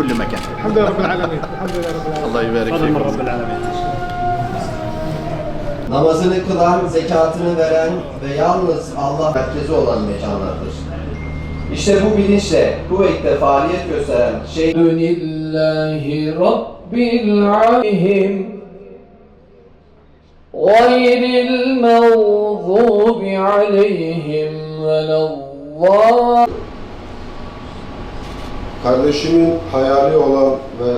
كل مكان الحمد لله رب العالمين الحمد لله رب العالمين الله يبارك فضل من فيكم رب العالمين Namazını kılan, zekatını veren ve yalnız Allah merkezi olan mekanlardır. İşte bu bilinçle kuvvetle faaliyet gösteren şey لله رب العالمين غير المغضوب عليهم ولا الضالين kardeşimin hayali olan ve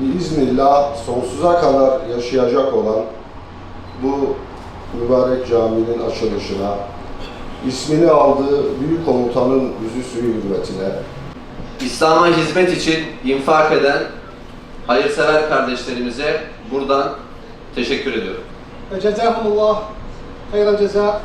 biiznillah sonsuza kadar yaşayacak olan bu mübarek caminin açılışına, ismini aldığı büyük komutanın yüzü suyu hürmetine, İslam'a hizmet için infak eden hayırsever kardeşlerimize buradan teşekkür ediyorum. Ve cezahumullah hayran ceza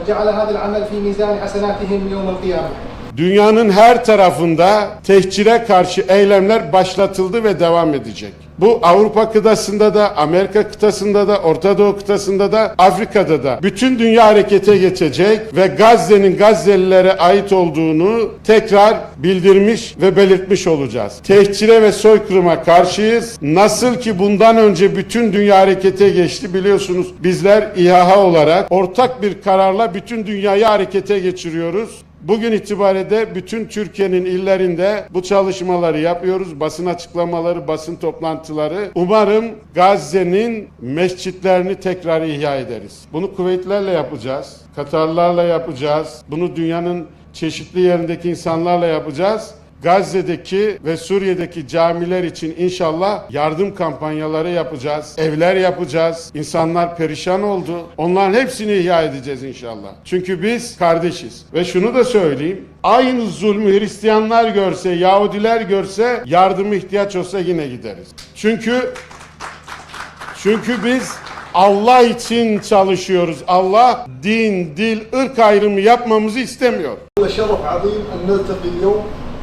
ve ceale hadil amel fi mizan hasenatihim yevmel kıyamet. Dünyanın her tarafında tehcire karşı eylemler başlatıldı ve devam edecek. Bu Avrupa kıtasında da, Amerika kıtasında da, Orta Doğu kıtasında da, Afrika'da da bütün dünya harekete geçecek ve Gazze'nin Gazze'lilere ait olduğunu tekrar bildirmiş ve belirtmiş olacağız. Tehcire ve soykırıma karşıyız. Nasıl ki bundan önce bütün dünya harekete geçti biliyorsunuz bizler İHA olarak ortak bir kararla bütün dünyayı harekete geçiriyoruz. Bugün itibariyle bütün Türkiye'nin illerinde bu çalışmaları yapıyoruz. Basın açıklamaları, basın toplantıları. Umarım Gazze'nin mescitlerini tekrar ihya ederiz. Bunu kuvvetlerle yapacağız. Katarlarla yapacağız. Bunu dünyanın çeşitli yerindeki insanlarla yapacağız. Gazze'deki ve Suriye'deki camiler için inşallah yardım kampanyaları yapacağız. Evler yapacağız. İnsanlar perişan oldu. Onların hepsini ihya edeceğiz inşallah. Çünkü biz kardeşiz. Ve şunu da söyleyeyim. Aynı zulmü Hristiyanlar görse, Yahudiler görse yardıma ihtiyaç olsa yine gideriz. Çünkü çünkü biz Allah için çalışıyoruz. Allah din, dil, ırk ayrımı yapmamızı istemiyor.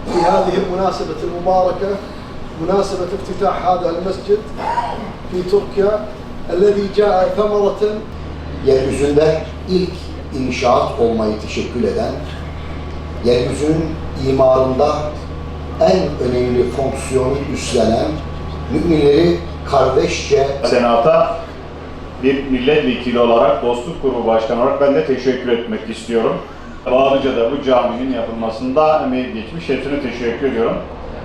شرف عظيم أن نلتقي اليوم في هذه المناسبة المباركة مناسبة افتتاح هذا المسجد في تركيا الذي جاء ثمرة yeryüzünde ilk inşaat olmayı teşekkül eden, yeryüzünün imarında en önemli fonksiyonu üstlenen, müminleri kardeşçe Senata bir milletvekili olarak, dostluk grubu başkanı olarak ben de teşekkür etmek istiyorum. Bağlıca'da bu caminin yapılmasında emeği geçmiş. Hepsine teşekkür ediyorum.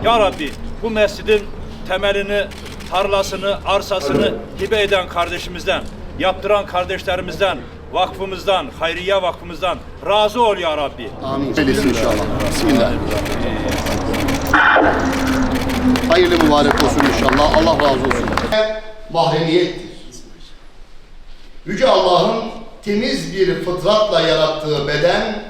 Ya Rabbi bu mescidin temelini, tarlasını, arsasını hibe eden kardeşimizden, yaptıran kardeşlerimizden, vakfımızdan, hayriye vakfımızdan razı ol ya Rabbi. amin. inşallah. Bismillah. Hayırlı mübarek olsun inşallah. Allah razı olsun. Mahremiyettir. Yüce Allah'ın temiz bir fıtratla yarattığı beden